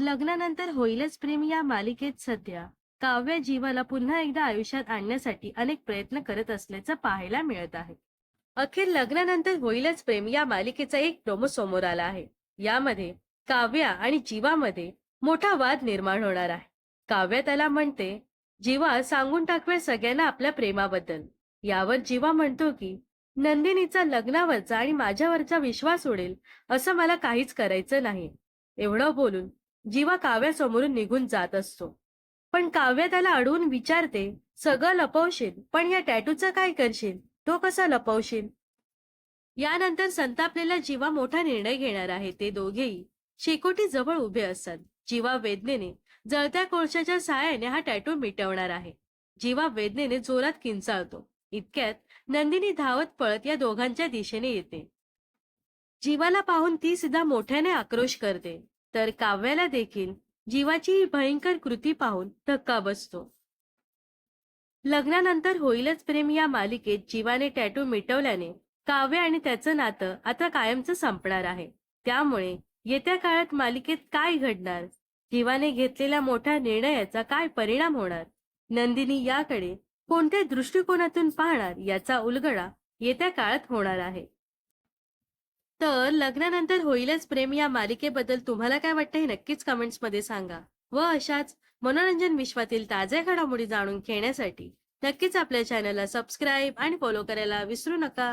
लग्नानंतर होईलच प्रेम या मालिकेत सध्या. काव्य जीवाला पुन्हा एकदा आयुष्यात आणण्यासाठी अनेक प्रयत्न करत असल्याचं पाहायला मिळत आहे. अखेर लग्नानंतर होईलच प्रेम या मालिकेचा एक प्रोमो समोर आला आहे. यामध्ये काव्या आणि जीवामध्ये मोठा वाद निर्माण होणार आहे. काव्या त्याला म्हणते जीवा सांगून टाकवे सगळ्यांना आपल्या प्रेमाबद्दल. यावर जीवा म्हणतो की नंदिनीचा लग्नावरचा आणि माझ्यावरचा विश्वास उडेल असं मला काहीच करायचं नाही. एवढं बोलून जीवा काव्यासमोरून निघून जात असतो. पण काव्य त्याला अडवून विचारते सगळं लपवशील? पण या टॅटूचं काय करशील? तो कसा लपवशील? यानंतर संतापलेला जीवा मोठा निर्णय घेणार आहे ते दोघेही. शेकोटी जवळ उभे असतात जीवा वेदनेने जळत्या कोळशाच्या सहाय्याने हा टॅटू मिटवणार आहे. जीवा वेदनेने जोरात किंचाळतो. इतक्यात नंदिनी धावत पळत या दोघांच्या दिशेने येते. जीवाला पाहून ती सुद्धा मोठ्याने आक्रोश करते. तर काव्याला देखील जीवाची ही भयंकर कृती पाहून धक्का बसतो. लग्नानंतर होईलच प्रेम या मालिकेत जीवाने टॅटू मिटवल्याने काव्य आणि त्याचं नातं आता कायमचं संपणार आहे. त्यामुळे येत्या काळात मालिकेत काय घडणार? जीवाने घेतलेल्या मोठ्या निर्णयाचा काय परिणाम होणार? नंदिनी याकडे कोणत्या दृष्टिकोनातून पाहणार याचा उलगडा येत्या काळात होणार आहे. तर लग्नानंतर होईलच प्रेम या मालिकेबद्दल तुम्हाला काय वाटतं हे नक्कीच कमेंट्समध्ये सांगा. व अशाच मनोरंजन विश्वातील ताज्या घडामोडी जाणून घेण्यासाठी नक्कीच आपल्या चॅनलला सबस्क्राईब आणि फॉलो करायला विसरू नका.